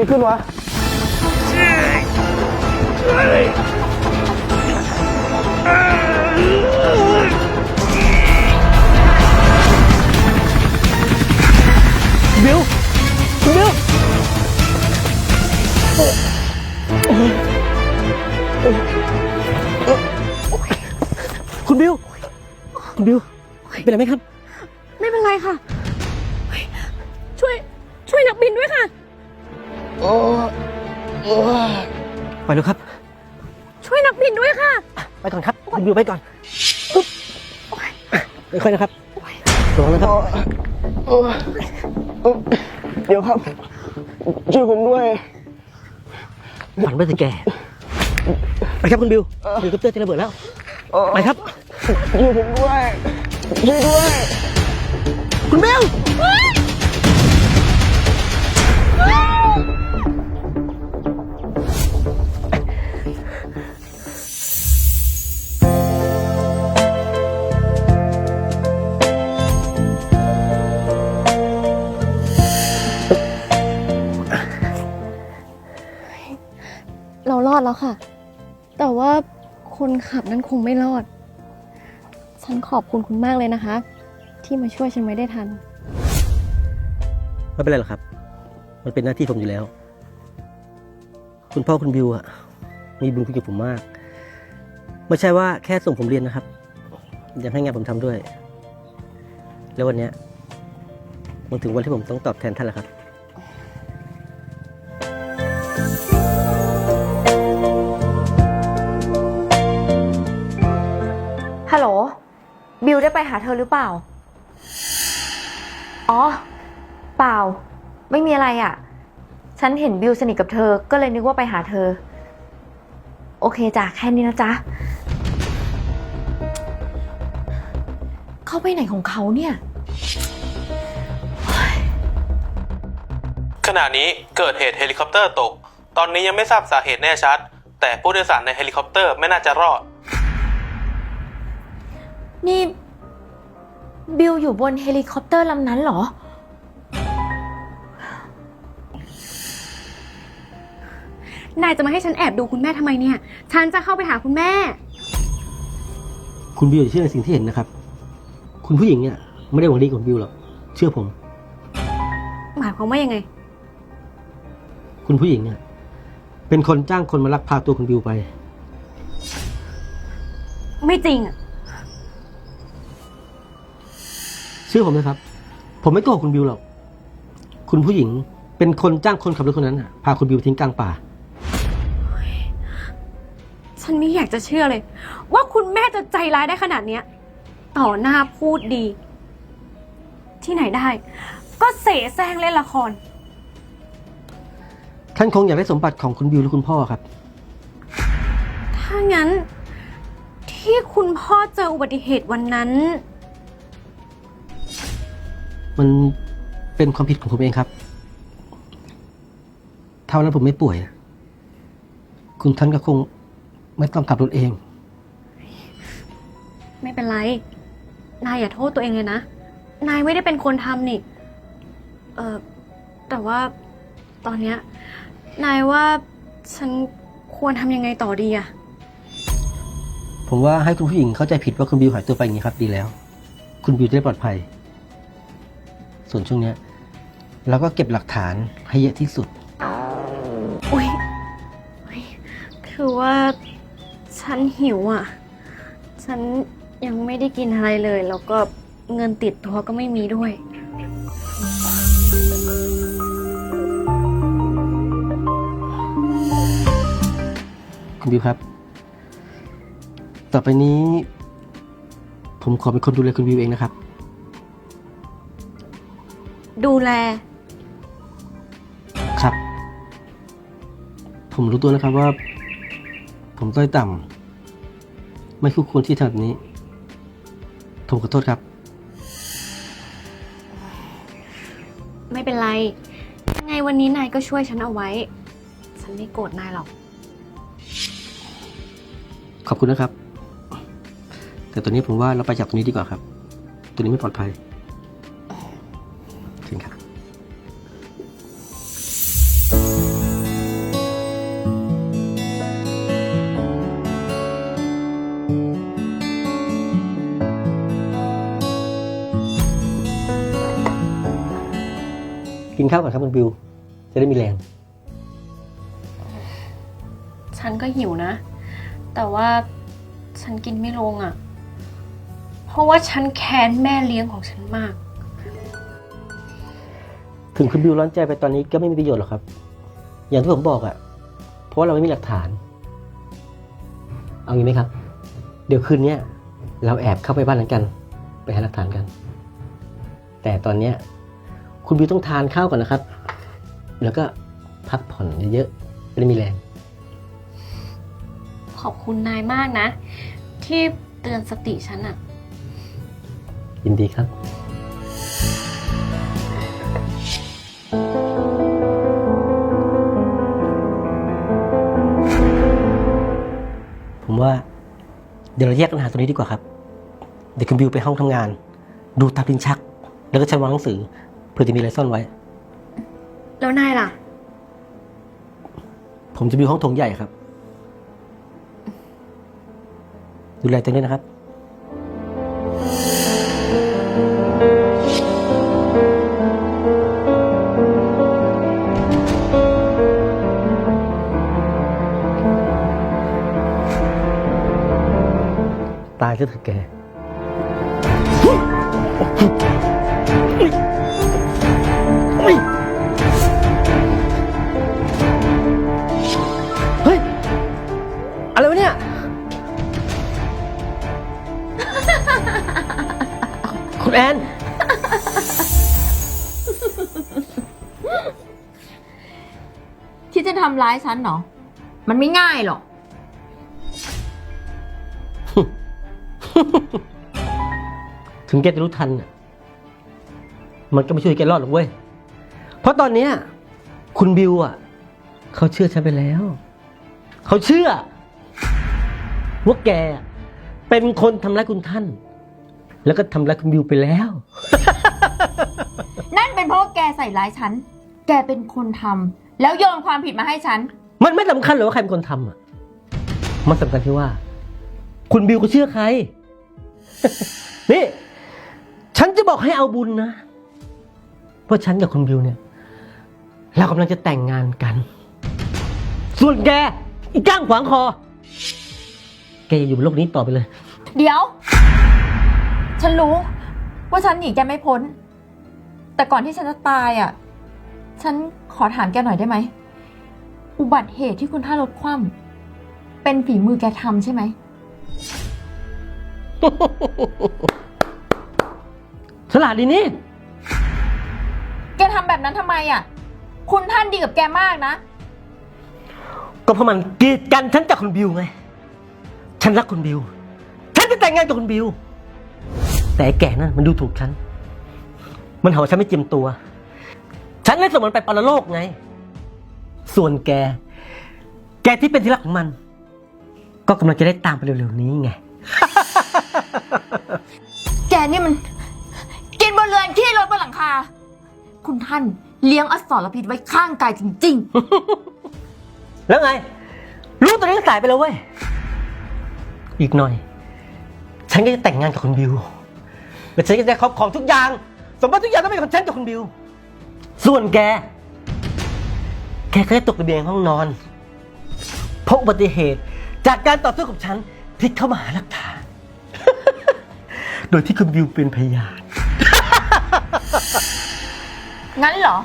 บินไม่ขึ้นวะบิวคุณบิวคุณบิวคุณบิวเป็นไรไหมครับ ไม่เป็นไรค่ะ ช่วยช่วยนักบินด้วยค่ะ ไปแล้วครับ ช่วยนักบินด้วยค่ะ ไปก่อนครับคุณบิวไปก่อนปึ๊บค่อยๆนะครับระวังนะครับเดี๋ยวครับ ช่วยผมด้วยฝันไปสิแก ไปครับคุณบิวเฮลิคอปเตอร์จะระเบิดแล้ว ไปครับช่วยผมด้วย ช่วยด้วย คุณบิว ดแล้วค่ะ แต่ว่าคนขับนั้นคงไม่รอด ฉันขอบคุณคุณมากเลยนะคะ ที่มาช่วยฉันไว้ได้ทัน ไม่เป็นไรหรอกครับ มันเป็นหน้าที่ผมอยู่แล้ว คุณพ่อคุณบิวอะมีบุญคุณกับผมมาก ไม่ใช่ว่าแค่ส่งผมเรียนนะครับ ยังให้งานผมทำด้วย แล้ววันเนี้ยมันถึงวันที่ผมต้องตอบแทนท่านแล้วครับ หาเธอหรือเปล่า อ๋อ เปล่า ไม่มีอะไรอะ่ะ ฉันเห็นบิวสนิทกับเธอ ก็เลยนึกว่าไปหาเธอ โอเคจ้ะแค่นี้นะจ๊ะ เขาไปไหนของเขาเนี่ย ขณะนี้เกิดเหตุเฮลิคอปเตอร์ตก ตอนนี้ยังไม่ทราบสาเหตุแน่ชัด แต่ผู้โดยสารในเฮลิคอปเตอร์ไม่น่าจะรอด นี่ บิวอยู่บนเฮลิคอปเตอร์ลำนั้นเหรอ นายจะมาให้ฉันแอบดูคุณแม่ทำไมเนี่ย ฉันจะเข้าไปหาคุณแม่ คุณบิวอย่าเชื่อในสิ่งที่เห็นนะครับ คุณผู้หญิงเนี่ยไม่ได้หวังดีกับคุณบิวหรอกเชื่อผม หมายความว่ายังไง คุณผู้หญิงเนี่ยเป็นคนจ้างคนมาลักพาตัวคุณบิวไป ไม่จริงอะ เชื่อผมนะครับ ผมไม่โกหกคุณบิวหรอก คุณผู้หญิงเป็นคนจ้างคนขับรถคนนั้นน่ะพาคุณบิวไปทิ้งกลางป่า ฉันไม่อยากจะเชื่อเลย ว่าคุณแม่จะใจร้ายได้ขนาดเนี้ย ต่อหน้าพูดดี ที่ไหนได้ ก็เสแสร้งเล่นละคร ท่านคงอยากได้สมบัติของคุณบิวหรือคุณพ่อครับ ถ้างั้น ที่คุณพ่อเจออุบัติเหตุวันนั้น มันเป็นความผิดของผมเองครับ ถ้าวันนั้นผมไม่ป่วย คุณท่านก็คงไม่ต้องขับรถเอง ไม่เป็นไร นายอย่าโทษตัวเองเลยนะ นายไม่ได้เป็นคนทำนี่ เออแต่ว่าตอนเนี้ย นายว่าฉันควรทำยังไงต่อดีอะผมว่าให้คุณผู้หญิงเข้าใจผิดว่าคุณบิวหายตัวไปอย่างนี้ครับดีแล้ว คุณบิวจะได้ปลอดภัย ส่วนช่วงเนี้ยเราก็เก็บหลักฐานให้เยอะที่สุด อุ้ยอุ๊ยคือว่าฉันหิวอะ ฉันยังไม่ได้กินอะไรเลย แล้วก็เงินติดตัวก็ไม่มีด้วย คุณบิวครับ ต่อไปนี้ ผมขอเป็นคนดูแลคุณบิวเองนะครับ ดูแล ครับ ผมรู้ตัวนะครับว่า ผมต้อยต่ำไม่คู่ควรที่ทำแบบนี้ ผมขอโทษครับ ไม่เป็นไร ยังไงวันนี้นายก็ช่วยฉันเอาไว้ ฉันไม่โกรธนายหรอก ขอบคุณนะครับ แต่ตอนนี้ผมว่าเราไปจากตรงนี้ดีกว่าครับ ตัวนี้ไม่ปลอดภัย ข้าวก่อนครับคุณบิว จะได้มีแรง ฉันก็หิวนะ แต่ว่าฉันกินไม่ลงอะ่ะ เพราะว่าฉันแค้นแม่เลี้ยงของฉันมาก ถึงคุณบิวร้อนใจไปตอนนี้ก็ไม่มีประโยชน์หรอกครับ อย่างที่ผมบอกอะเพราะว่าเราไม่มีหลักฐาน เอางี้ไหมครับ เดี๋ยวคืนเนี้ยเราแอบเข้าไปบ้านนั้นกัน ไปหาหลักฐานกัน แต่ตอนเนี้ย คุณบิวต้องทานข้าวก่อนนะครับ แล้วก็พักผ่อนเยอะๆจะได้มีแรง ขอบคุณนายมากนะ ที่เตือนสติฉันอะยินดีครับ ผมว่า เดี๋ยวเราแยกกันหาตัวนี้ดีกว่าครับ เดี๋ยวคุณบิวไปห้องทำงาน ดูตามลิ้นชัก แล้วก็ชั้นวางหนังสือ เพื่อจะมีอะไรซ่อนไว้ แล้วนายล่ะ ผมจะมีห้องโถงใหญ่ครับ ดูแลตัวเองด้วยนะครับ ตายซะเถอะแก เฮ้ย อะไรวะเนี่ย คุณแอน ที่จะทำร้ายฉันเหรอ มันไม่ง่ายหรอก ถึงแกจะรู้ทันน่ะมันก็ไม่ช่วยแกรอดหรอกเว้ยเพ ราะตอนเนี้ยคุณบิวอะเขาเชื่อฉันไปแล้ว เขาเชื่อว่าแกเป็นคนทำร้ายคุณท่าน แล้วก็ทำร้ายคุณบิวไปแล้ว นั่นเป็นเพราะว่าแกใส่ร้ายฉัน แกเป็นคนทำแล้วโยนความผิดมาให้ฉัน มันไม่สำคัญหรอกว่าใครเป็นคนทำอะ มันสำคัญที่ว่า คุณบิวเขาเชื่อใคร นี่ ฉันจะบอกให้เอาบุญนะ เพราะฉันกับคุณบิวเนี่ย เรากำลังจะแต่งงานกัน ส่วนแกอีกก้างขวางคอ แกอย่าอยู่บนโลกนี้ต่อไปเลย เดี๋ยว ฉันรู้ว่าฉันหนีแกไม่พ้น แต่ก่อนที่ฉันจะตายอะ ฉันขอถามแกหน่อยได้ไหม อุบัติเหตุที่คุณท่ารถคว่ำเป็นฝีมือแกทำใช่ไหม ฉลาดดีนี่ แกทำแบบนั้นทำไมอะ คุณท่านดีกับแกมากนะ ก็เพราะมันกีดกันฉันจากคุณบิวไง ฉันรักคุณบิว ฉันจะแต่งงานกับคุณบิว แต่ไอ้แก่นั่นมันดูถูกฉัน มันหาว่าฉันไม่เจียมตัว ฉันเลยส่งมันไปปรโลกไง ส่วนแก แกที่เป็นที่รักของมัน ก็กำลังจะได้ตามไปเร็วๆนี้ไง แกนี่มัน กินบนเรือนขี้รถบนหลังคา คุณท่าน เลี้ยงอสรพิษไว้ข้างกายจริง แล้วไง รู้ตัวนี้ก็สายไปแล้วเว้ย อีกหน่อย ฉันก็จะแต่งงานกับคุณบิว และฉันก็จะครอบครองทุกอย่าง สมบัติทุกอย่างต้องเป็นของฉันกับคุณบิว ส่วนแก แกก็จะตกระเบียงห้องนอน เพราะอุบัติเหตุจากการต่อสู้กับฉันที่เข้ามาหาหลักฐาน โดยที่คุณบิวเป็นพยาน งั้นเหรอ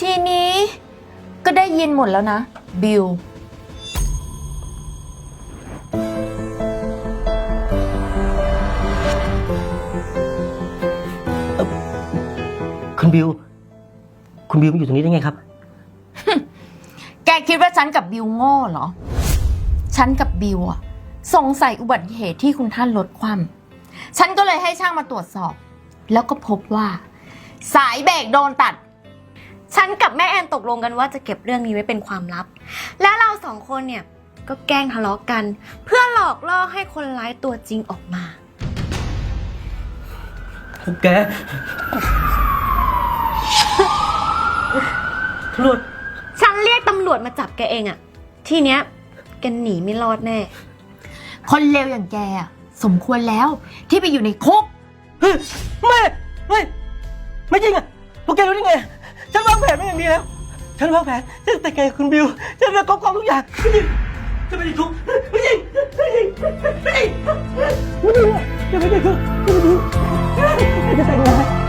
ทีนี้ก็ได้ยินหมดแล้วนะ บิล คุณบิว คุณบิวมาอยู่ตรงนี้ได้ไงครับ แกคิดว่าฉันกับบิลโง่เหรอ ฉันกับบิลอะสงสัยอุบัติเหตุที่คุณท่านลดความ ฉันก็เลยให้ช่างมาตรวจสอบ แล้วก็พบว่า สายเบรกโดนตัด ฉันกับแม่แอนตกลงกันว่าจะเก็บเรื่องนี้ไว้เป็นความลับ และเราสองคนเนี่ยก็แกล้งทะเลาะกัน เพื่อหลอกล่อให้คนร้ายตัวจริงออกมา แกตำรวจฉันเรียกตำรวจมาจับแกเองอะทีเนี้ยแกหนีไม่รอดแน่ คนเลวอย่างแกอะสมควรแล้วที่ไปอยู่ในคุก เฮ้ย ไม่ไม่ไม่จริงอะพวกแกรู้ได้ไง ฉันวางแผนมาอย่างดีแล้ว ฉันวางแผนฉันแต่งงานกับคุณบิว ฉันจะกอกกองทุกอย่างไม่จริงฉันไม่ได้ทุกข์ไม่จริงไม่จริงไม่จริงไม่จริงฉันไม่ได้ทุกข์ไม่จริงฉันจะแต่งงาน